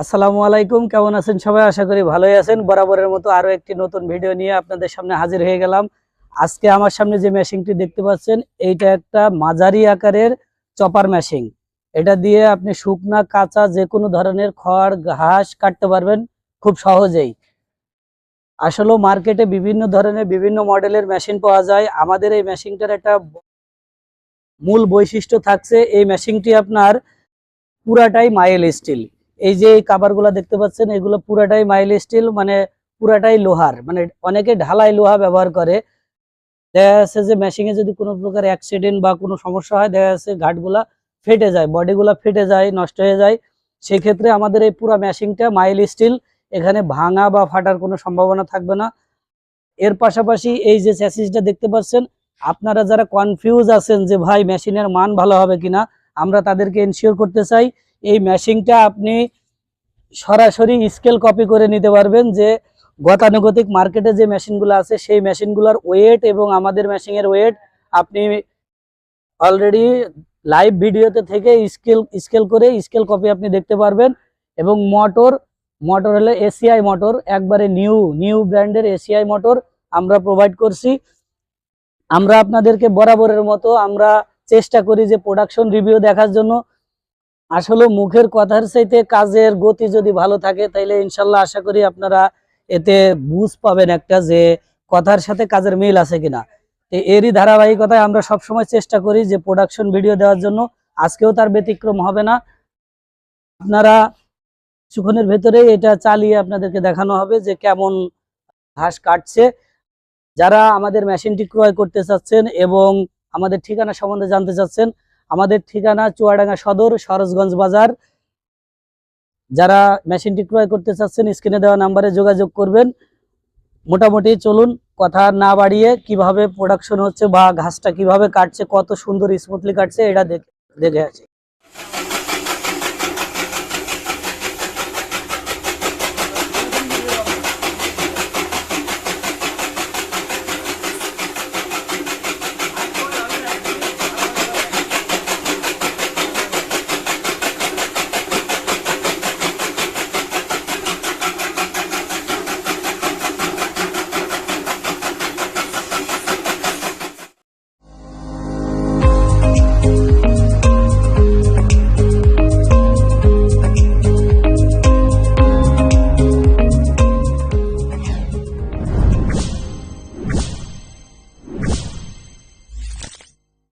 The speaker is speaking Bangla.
আসসালামু আলাইকুম, কেমন আছেন সবাই? আশা করি ভালোই আছেন। বরাবরের মতো আরও একটি নতুন ভিডিও নিয়ে আপনাদের সামনে হাজির হয়ে গেলাম। আজকে আমার সামনে যে মেশিনটি দেখতে পাচ্ছেন, এইটা একটা মাঝারি আকারের চপার মেশিন। এটা দিয়ে আপনি শুকনা, কাঁচা যে কোনো ধরনের খড়, ঘাস কাটতে পারবেন খুব সহজেই। আসলে মার্কেটে বিভিন্ন ধরনের, বিভিন্ন মডেলের মেশিন পাওয়া যায়। আমাদের এই মেশিনটার একটা মূল বৈশিষ্ট্য থাকছে, এই মেশিনটি আপনার পুরাটাই মাইল স্টিল। এই যে এই কাবারগুলো দেখতে পাচ্ছেন, এগুলো পুরাটাই মাইল স্টিল মানে পুরাটাই লোহার। মানে অনেকে ঢালাই লোহা ব্যবহার করে। দেখা যাচ্ছে যে মেশিনে যদি কোনো প্রকার অ্যাক্সিডেন্ট বা কোনো সমস্যা হয়, দেখা যাচ্ছে ঘাটগুলা ফেটে যায় বডিগুলা ফেটে যায়, নষ্ট হয়ে যায়। সেই ক্ষেত্রে আমাদের এই পুরো মেশিনটা মাইল স্টিল এখানে ভাঙা বা ফাটার কোনো সম্ভাবনা থাকবে না। এর পাশাপাশি এই যে চ্যাসিসটা দেখতে পাচ্ছেন, আপনারা যারা কনফিউজ আছেন যে ভাই মেশিনের মান ভালো হবে কিনা, আমরা তাদেরকে এনশিওর করতে চাই এই মেশিনটা আপনি সরাসরি স্কেল কপি করে নিতে পারবেন যে গতানুগতিক মার্কেটে যে মেশিনগুলো আছে, সেই মেশিনগুলোর ওয়েট এবং আমাদের মেশিনের ওয়েট আপনি অলরেডি লাইভ ভিডিওতে থেকে স্কেল স্কেল করে স্কেল কপি আপনি দেখতে পারবেন এবং মোটর মোটর হলে এসিআই মোটর একবারে নিউ নিউ ব্র্যান্ডের এসিআই মোটর আমরা প্রোভাইড করছি। আমরা আপনাদেরকে বরাবরের মতো আমরা চেষ্টা করি যে প্রোডাকশন রিভিউ দেখার জন্য। আসলে মুখের কথার চাইতে কাজের গতি যদি ভালো থাকে, তাইলে ইনশাল্লাহ আশা করি আপনারা এতে বুঝ পাবেন একটা যে কথার সাথে কাজের মিল আছে কিনা। এরই ধারাবাহিকতায় আমরা সবসময় চেষ্টা করি যে প্রোডাকশন ভিডিও দেওয়ার জন্য। আজকেও তার ব্যতিক্রম হবে না। আপনারা কিছুক্ষণের ভেতরে এটা চালিয়ে আপনাদেরকে দেখানো হবে যে কেমন ঘাস কাটছে। যারা আমাদের মেশিনটি ক্রয় করতে চাচ্ছেন এবং আমাদের ঠিকানা সম্বন্ধে জানতে চাচ্ছেন আমাদের ঠিকানা চুয়াডাঙ্গা সদর সরসগঞ্জ বাজার। যারা মেশিনটি ক্রয় করতে চাচ্ছেন, স্ক্রিনে দেওয়া নাম্বারে যোগাযোগ করবেন। মোটামুটি চলুন, কথা না বাড়িয়ে কীভাবে প্রোডাকশন হচ্ছে বা ঘাসটা কীভাবে কাটছে, কত সুন্দর স্মুথলি কাটছে, এটা দেখে দেখে আছি